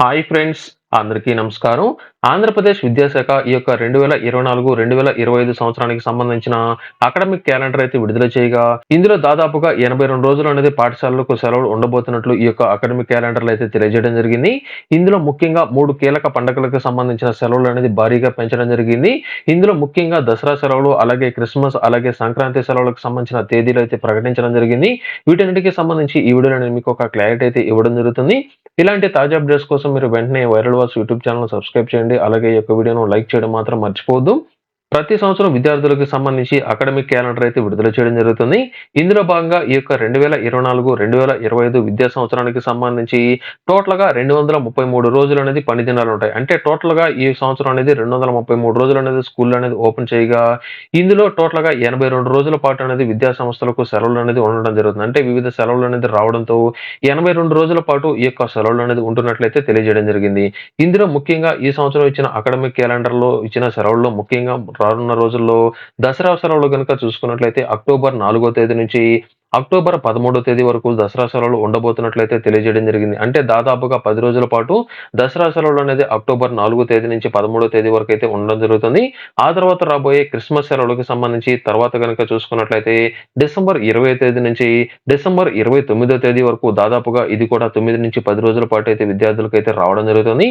Hi friends అందరికీ నమస్కారం. ఆంధ్రప్రదేశ్ విద్యాశాఖ ఈ యొక్క రెండు వేల ఇరవై నాలుగు రెండు వేల ఇరవై ఐదు సంవత్సరానికి సంబంధించిన అకాడమిక్ క్యాలెండర్ అయితే విడుదల చేయగా ఇందులో దాదాపుగా ఎనభై రెండు రోజులు అనేది పాఠశాలలకు సెలవులు ఉండబోతున్నట్లు ఈ యొక్క అకాడమిక్ క్యాలెండర్లు అయితే తెలియజేయడం జరిగింది. ఇందులో ముఖ్యంగా మూడు కీలక పండుగలకు సంబంధించిన సెలవులు అనేది భారీగా పెంచడం జరిగింది. ఇందులో ముఖ్యంగా దసరా సెలవులు అలాగే క్రిస్మస్ అలాగే సంక్రాంతి సెలవులకు సంబంధించిన తేదీలు అయితే ప్రకటించడం జరిగింది. వీటన్నిటికీ సంబంధించి ఈ వీడియోలో నేను మీకు ఒక క్లారిటీ అయితే ఇవ్వడం జరుగుతుంది. ఇలాంటి తాజా అప్డేట్స్ కోసం మీరు వెంటనే వైరల్ వాస్ యూట్యూబ్ ఛానల్ సబ్స్క్రైబ్ చేయండి. అలాగే ఈ యొక్క వీడియోను లైక్ చేయడం మాత్రం మర్చిపోవద్దు. ప్రతి సంవత్సరం విద్యార్థులకు సంబంధించి అకాడమిక్ క్యాలెండర్ అయితే విడుదల చేయడం జరుగుతుంది. ఇందులో భాగంగా ఈ యొక్క రెండు వేల ఇరవై నాలుగు రెండు వేల ఇరవై ఐదు విద్యా సంవత్సరానికి సంబంధించి టోటల్గా రెండు వందల ముప్పై మూడు రోజులు అనేది పని దినాలు ఉంటాయి. అంటే టోటల్గా ఈ సంవత్సరం అనేది రెండు వందల ముప్పై మూడు రోజులు అనేది స్కూల్ అనేది ఓపెన్ చేయగా ఇందులో టోటల్గా ఎనభై రెండు రోజుల పాటు అనేది విద్యా సంస్థలకు సెలవులు అనేది ఉండడం జరుగుతుంది. అంటే వివిధ సెలవులు అనేది రావడంతో ఎనభై రెండు రోజుల పాటు ఈ యొక్క సెలవులు అనేది ఉంటున్నట్లయితే తెలియజేయడం జరిగింది. ఇందులో ముఖ్యంగా ఈ సంవత్సరం ఇచ్చిన అకాడమిక్ క్యాలెండర్లో ఇచ్చిన సెలవుల్లో ముఖ్యంగా రానున్న రోజుల్లో దసరా సెలవులు కనుక చూసుకున్నట్లయితే అక్టోబర్ నాలుగో తేదీ నుంచి అక్టోబర్ పదమూడో తేదీ వరకు దసరా సెలవులు ఉండబోతున్నట్లయితే తెలియజేయడం జరిగింది. అంటే దాదాపుగా పది రోజుల పాటు దసరా సెలవులు అనేది అక్టోబర్ నాలుగో తేదీ నుంచి పదమూడో తేదీ వరకు అయితే ఉండడం జరుగుతుంది. ఆ తర్వాత రాబోయే క్రిస్మస్ సెలవులకు సంబంధించి తర్వాత కనుక చూసుకున్నట్లయితే డిసెంబర్ ఇరవై తేదీ నుంచి డిసెంబర్ ఇరవై తొమ్మిదో తేదీ వరకు దాదాపుగా ఇది కూడా తొమ్మిది నుంచి పది రోజుల పాటు అయితే విద్యార్థులకు అయితే రావడం జరుగుతుంది.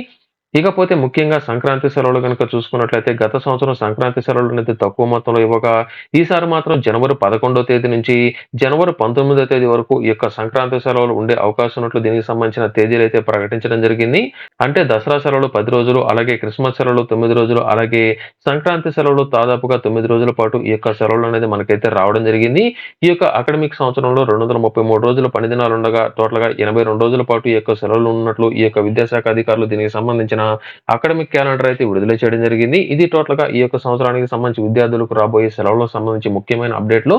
ఇకపోతే ముఖ్యంగా సంక్రాంతి సెలవులు కనుక చూసుకున్నట్లయితే గత సంవత్సరం సంక్రాంతి సెలవులు అనేది తక్కువ మొత్తంలో ఇవ్వగా ఈసారి మాత్రం జనవరి పదకొండో తేదీ నుంచి జనవరి పంతొమ్మిదో తేదీ వరకు ఈ యొక్క సంక్రాంతి సెలవులు ఉండే అవకాశం ఉన్నట్లు దీనికి సంబంధించిన తేదీలు అయితే ప్రకటించడం జరిగింది. అంటే దసరా సెలవులు పది రోజులు అలాగే క్రిస్మస్ సెలవులు తొమ్మిది రోజులు అలాగే సంక్రాంతి సెలవులు దాదాపుగా తొమ్మిది రోజుల పాటు ఈ యొక్క సెలవులు అనేది మనకైతే రావడం జరిగింది. ఈ యొక్క అకాడమిక్ సంవత్సరంలో రెండు వందల ముప్పై మూడు రోజులు పని దినాలు ఉండగా టోటల్గా ఎనభై రెండు రోజుల పాటు ఈ యొక్క సెలవులు ఉన్నట్లు ఈ యొక్క విద్యాశాఖ అధికారులు దీనికి సంబంధించిన అకాడమిక్ క్యాలెండర్ అయితే విడుదల చేయడం జరిగింది. ఇది టోటల్గా ఈ యొక్క సంవత్సరానికి సంబంధించి విద్యార్థులకు రాబోయే సెలవులకు సంబంధించి ముఖ్యమైన అప్డేట్లు